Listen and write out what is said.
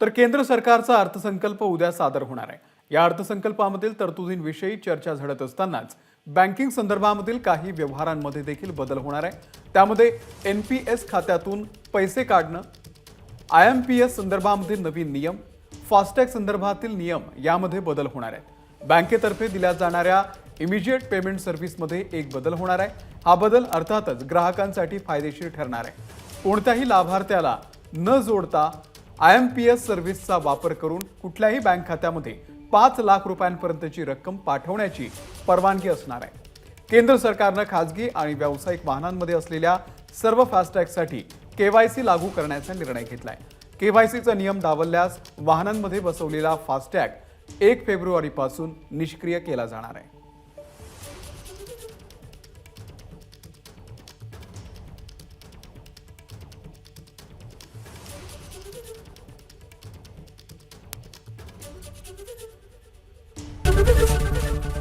तर केंद्र सरकारचा अर्थसंकल्प उद्या सादर होणार आहे. या अर्थसंकल्पामधील तरतुदींविषयी चर्चा झडत असतानाच बँकिंग संदर्भामधील काही व्यवहारांमध्ये देखील बदल होणार आहे. त्यामध्ये एन पी एस खात्यातून पैसे काढणं आय एम पी एस संदर्भामध्ये नवीन नियम फास्टॅग संदर्भातील नियम यामध्ये बदल होणार आहेत. बँकेतर्फे दिल्या जाणाऱ्या इमिजिएट पेमेंट सर्व्हिसमध्ये एक बदल होणार आहे. हा बदल अर्थातच ग्राहकांसाठी फायदेशीर ठरणार आहे. कोणत्याही लाभार्थ्याला न जोडता आय एम पी एस सर्व्हिसचा वापर करून कुठल्याही बँक खात्यामध्ये पाच लाख रुपयांपर्यंतची रक्कम पाठवण्याची परवानगी असणार आहे. केंद्र सरकारनं खाजगी आणि व्यावसायिक वाहनांमध्ये असलेल्या सर्व फास्टॅगसाठी केवायसी लागू करण्याचा निर्णय घेतलाय. केवायसीचा नियम डावलल्यास वाहनांमध्ये बसवलेला फास्टॅग एक फेब्रुवारीपासून निष्क्रिय केला जाणार आहे.